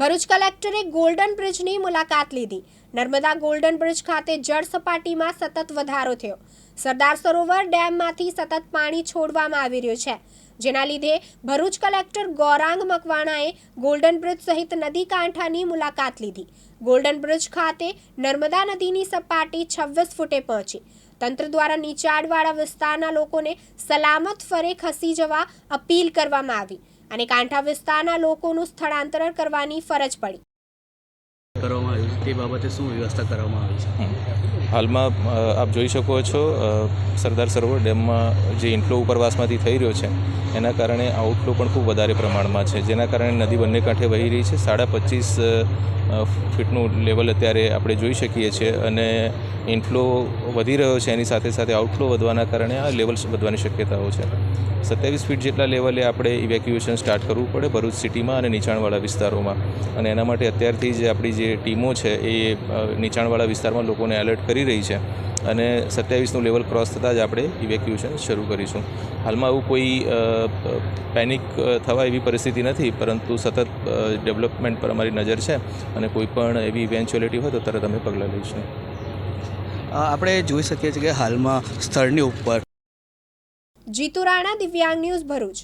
ભરૂચ કલેક્ટરે ગોલ્ડન બ્રિજની મુલાકાત લીધી. નર્મદા ગોલ્ડન બ્રિજ ખાતે જળ સપાટીમાં સતત વધારો થયો. સરદાર સરોવર ડેમમાંથી સતત પાણી છોડવામાં આવી રહ્યું છે. જેના લીધે ભરૂચ કલેક્ટર ગૌરાંગ મકવાણાએ ગોલ્ડન બ્રિજ સહિત નદી કાંઠાની મુલાકાત લીધી. ગોલ્ડન બ્રિજ ખાતે નર્મદા નદીની સપાટી છવ્વીસ ફૂટે પહોંચી. તંત્ર દ્વારા નીચાણવાળા વિસ્તારના લોકોને સલામત ફરે ખસી જવા અપીલ કરવામાં આવી. અને કાંઠા વિસ્તારના લોકોનું સ્થળાંતર કરવાની ફરજ પડી. કરવામાં આવ્યું તે બાબતે શું વ્યવસ્થા કરવામાં આવી છે? હાલમાં આપ જોઈ શકો છો સરદાર સરોવર ડેમમાં જે ઇન્ફ્લો ઉપરવાસમાંથી થઈ રહ્યો છે, એના કારણે આઉટફ્લો પણ ખૂબ વધારે પ્રમાણમાં છે. જેના કારણે નદી બંને કાંઠે વહી રહી છે. સાડા પચીસ ફીટનું લેવલ અત્યારે આપણે જોઈ શકીએ છીએ અને ઇન્ફ્લો વધી રહ્યો છે. એની સાથે સાથે આઉટફ્લો વધવાના કારણે આ લેવલ્સ વધવાની શક્યતાઓ છે. સત્યાવીસ ફીટ જેટલા લેવલે આપણે ઇવેક્યુએશન સ્ટાર્ટ કરવું પડે ભરૂચ સિટીમાં અને નીચાણવાળા વિસ્તારોમાં. અને એના માટે અત્યારથી જ આપણી જે ટીમો છે એ નીચાણવાળા વિસ્તારમાં લોકોને એલર્ટ કરી રહી છે અને સત્યાવીસનું લેવલ ક્રોસ થતાં જ આપણે ઇવેક્યુએશન શરૂ કરીશું. હાલમાં આવું કોઈ પેનિક થવા એવી પરિસ્થિતિ નથી પરંતુ સતત ડેવલપમેન્ટ પર અમારી નજર છે અને કોઈ પણ એવી ઇવેન્ચ્યુઅલિટી હોય તો તરત અમે પગલાં લઈશું. આપણે જોઈ શકીએ છીએ કે હાલમાં સ્થળની ઉપર જીતુ રાણા દિવ્યાંગ ન્યૂઝ ભરૂચ.